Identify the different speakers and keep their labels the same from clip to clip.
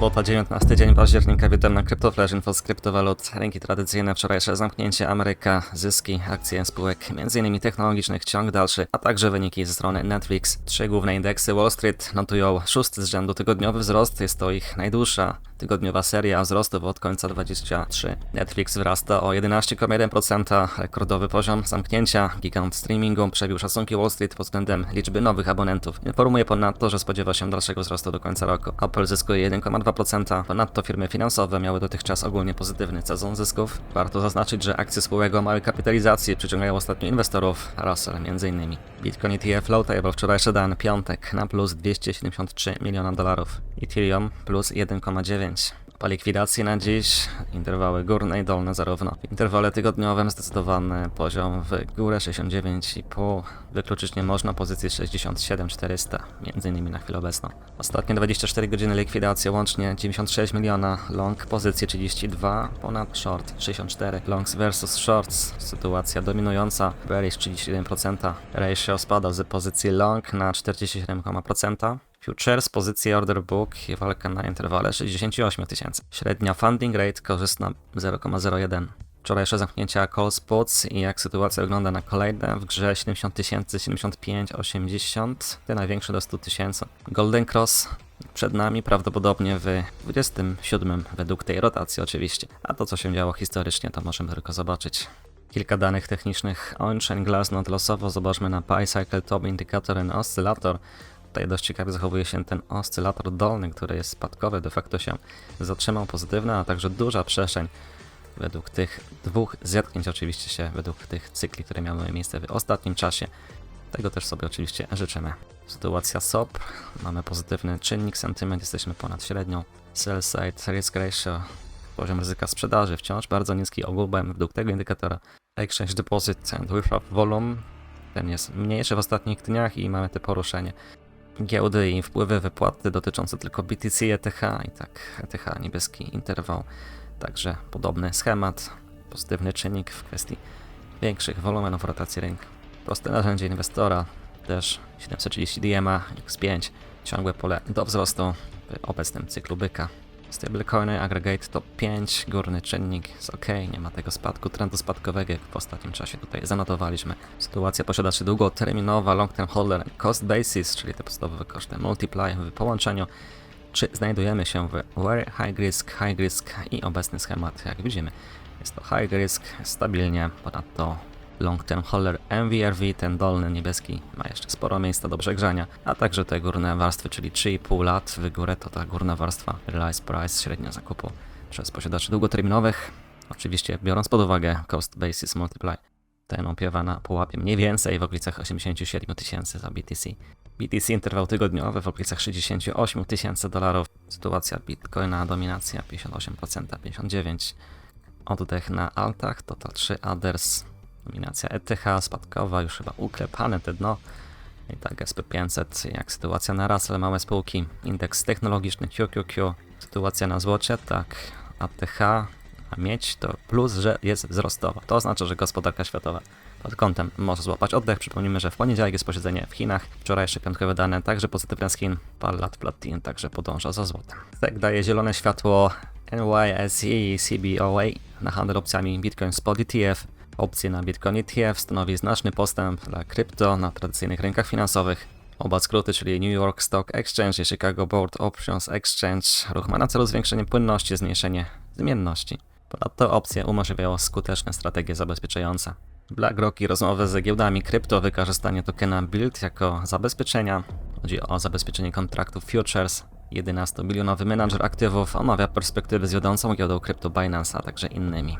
Speaker 1: Sobota, 19 dzień października, witam na CryptoFlash, info z kryptowalut, rynki tradycyjne, wczorajsze zamknięcie Ameryka, zyski, akcje spółek m.in. technologicznych, ciąg dalszy, a także wyniki ze strony Netflix. Trzy główne indeksy Wall Street notują szósty z rzędu tygodniowy wzrost, jest to ich najdłuższa tygodniowa seria wzrostów od końca 23. Netflix wzrasta o 11,1%, rekordowy poziom zamknięcia, gigant streamingu przebił szacunki Wall Street pod względem liczby nowych abonentów. Informuje ponadto, że spodziewa się dalszego wzrostu do końca roku. Apple zyskuje 1,2%, ponadto firmy finansowe miały dotychczas ogólnie pozytywny sezon zysków. Warto zaznaczyć, że akcje spółek o małej kapitalizacji przyciągają ostatnio inwestorów, Russell m.in. Bitcoin ETF Low wczorajszy dan piątek na plus 273 miliona dolarów. Ethereum plus 1,9. Po likwidacji na dziś interwały górne i dolne zarówno. W interwale tygodniowym zdecydowany poziom w górę 69,5. Wykluczyć nie można pozycji 67,400, między innymi na chwilę obecną. Ostatnie 24 godziny likwidacji łącznie 96 miliona, long pozycje 32, ponad short 64. Longs versus shorts, sytuacja dominująca, bearish 31%. Ratio spada z pozycji long na 47%. Futures, pozycje order book i walka na interwale 68 tysięcy. Średnia funding rate korzystna 0,01. Wczorajsze zamknięcia call spots i jak sytuacja wygląda na kolejne w grze 70 tysięcy, 75, 80, te największe do 100 tysięcy. Golden Cross przed nami prawdopodobnie w 27 według tej rotacji oczywiście. A to co się działo historycznie to możemy tylko zobaczyć. Kilka danych technicznych on-chain Glassnode losowo zobaczmy na PyCycle Top Indicator and Oscyllator. Tutaj dość ciekawie zachowuje się ten oscylator dolny, który jest spadkowy, de facto się zatrzymał pozytywny, a także duża przestrzeń według tych dwóch zetknięć oczywiście się, według tych cykli, które miały miejsce w ostatnim czasie. Tego też sobie oczywiście życzymy. Sytuacja SOP, mamy pozytywny czynnik, sentyment, jesteśmy ponad średnią. Sell side risk ratio, poziom ryzyka sprzedaży wciąż bardzo niski ogółem według tego indykatora. Exchange deposit and without volume, ten jest mniejszy w ostatnich dniach i mamy te poruszenie giełdy i wpływy wypłaty dotyczące tylko BTC i ETH i tak ETH niebieski interwał. Także podobny schemat, pozytywny czynnik w kwestii większych wolumenów rotacji rynku. Proste narzędzie inwestora, też 730 DMA, X5, ciągłe pole do wzrostu w obecnym cyklu byka. Stablecoiny, aggregate top 5, górny czynnik jest ok, nie ma tego spadku, trendu spadkowego jak w ostatnim czasie tutaj zanotowaliśmy. Sytuacja posiadaczy długoterminowa, long term holder, cost basis, czyli te podstawowe koszty multiply w połączeniu. Czy znajdujemy się w very high risk, high risk i obecny schemat, jak widzimy, jest to high risk, stabilnie, ponadto long term holder MVRV, ten dolny niebieski, ma jeszcze sporo miejsca do przegrzania, a także te górne warstwy, czyli 3,5 lat w górę to ta górna warstwa realized price, średnia zakupu przez posiadaczy długoterminowych, oczywiście biorąc pod uwagę cost basis multiply. Ten opiewa na pułapie mniej więcej w okolicach 87 tysięcy za BTC. BTC interwał tygodniowy w okolicach 68 tysięcy dolarów. Sytuacja Bitcoina, dominacja 58%, 59%. Oddech na altach, to to 3 others, Dominacja ETH spadkowa, już chyba uklepane te dno. I tak SP500, jak sytuacja na Russell, małe spółki, indeks technologiczny QQQ, sytuacja na złocie, tak, ATH, a mieć to plus, że jest wzrostowa. To oznacza, że gospodarka światowa pod kątem może złapać oddech. Przypomnijmy, że w poniedziałek jest posiedzenie w Chinach, wczorajsze piątkowe dane także pozytywne z Chin, Pallat Platin także podąża za złotem. Tak daje zielone światło NYSE CBOA na handel opcjami Bitcoin Spot ETF, Opcje na Bitcoin ETF stanowi znaczny postęp dla krypto na tradycyjnych rynkach finansowych. Oba skróty, czyli New York Stock Exchange i Chicago Board Options Exchange, ruch ma na celu zwiększenie płynności, zmniejszenie zmienności. Ponadto opcje umożliwiają skuteczne strategie zabezpieczające. BlackRock i rozmowy z giełdami krypto, wykorzystanie tokena BUILD jako zabezpieczenia. Chodzi o zabezpieczenie kontraktów futures. 11-bilionowy menadżer aktywów omawia perspektywy z wiodącą giełdą krypto Binance, a także innymi.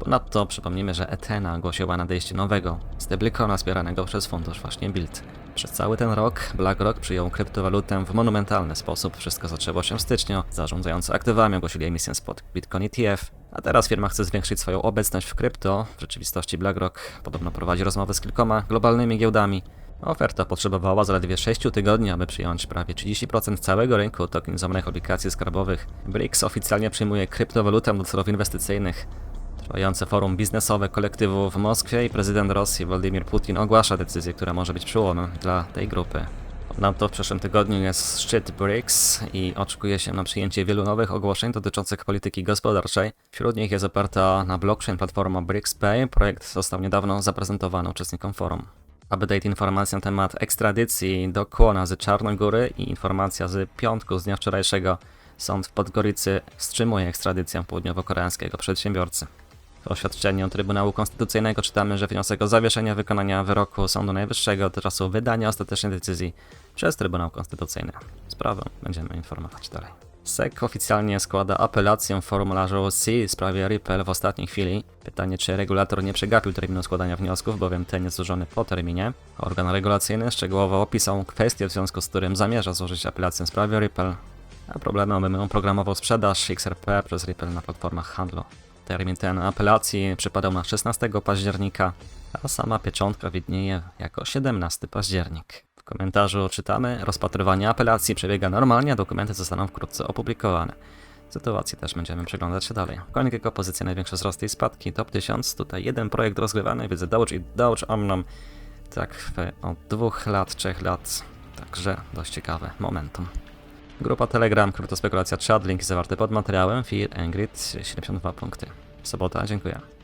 Speaker 1: Ponadto przypomnijmy, że Ethena ogłosiła nadejście nowego stablecoina wspieranego przez fundusz właśnie Build. Przez cały ten rok BlackRock przyjął kryptowalutę w monumentalny sposób. Wszystko zaczęło się w styczniu. Zarządzający aktywami ogłosili emisję spot Bitcoin ETF, a teraz firma chce zwiększyć swoją obecność w krypto. W rzeczywistości BlackRock podobno prowadzi rozmowy z kilkoma globalnymi giełdami. Oferta potrzebowała zaledwie 6 tygodni, aby przyjąć prawie 30% całego rynku tokenizowanych obligacji skarbowych. BRICS oficjalnie przyjmuje kryptowalutę do celów inwestycyjnych. Trwające forum biznesowe kolektywu w Moskwie i prezydent Rosji Władimir Putin ogłasza decyzję, która może być przełomem dla tej grupy. Ponadto w przyszłym tygodniu jest szczyt BRICS i oczekuje się na przyjęcie wielu nowych ogłoszeń dotyczących polityki gospodarczej. Wśród nich jest oparta na blockchain platforma BRICS Pay. Projekt został niedawno zaprezentowany uczestnikom forum. Update informacji na temat ekstradycji do Kłona z Czarnogóry i informacja z piątku z dnia wczorajszego. Sąd w Podgoricy wstrzymuje ekstradycję południowo-koreańskiego przedsiębiorcy. W oświadczeniu Trybunału Konstytucyjnego czytamy, że wniosek o zawieszenie wykonania wyroku Sądu Najwyższego do czasu wydania ostatecznej decyzji przez Trybunał Konstytucyjny. Sprawę będziemy informować dalej. SEC oficjalnie składa apelację w formularzu C w sprawie Ripple w ostatniej chwili. Pytanie, czy regulator nie przegapił terminu składania wniosków, bowiem ten jest złożony po terminie. Organ regulacyjny szczegółowo opisał kwestię, w związku z którym zamierza złożyć apelację w sprawie Ripple, a problemem obejmują programową sprzedaż XRP przez Ripple na platformach handlu. Termin ten apelacji przypadał na 16 października, a sama pieczątka widnieje jako 17 październik. W komentarzu czytamy, rozpatrywanie apelacji przebiega normalnie, a dokumenty zostaną wkrótce opublikowane. Sytuacji też będziemy przyglądać się dalej. Kolejne jego pozycje, największe wzrosty i spadki, top 1000, tutaj jeden projekt rozgrywany, widzę Doge i Doge Omnom, tak od dwóch lat, trzech lat, także dość ciekawe momentum. Grupa Telegram, kryptospekulacja chat, linki zawarte pod materiałem, Fear and Grid, 72 punkty. Sobota, dziękuję.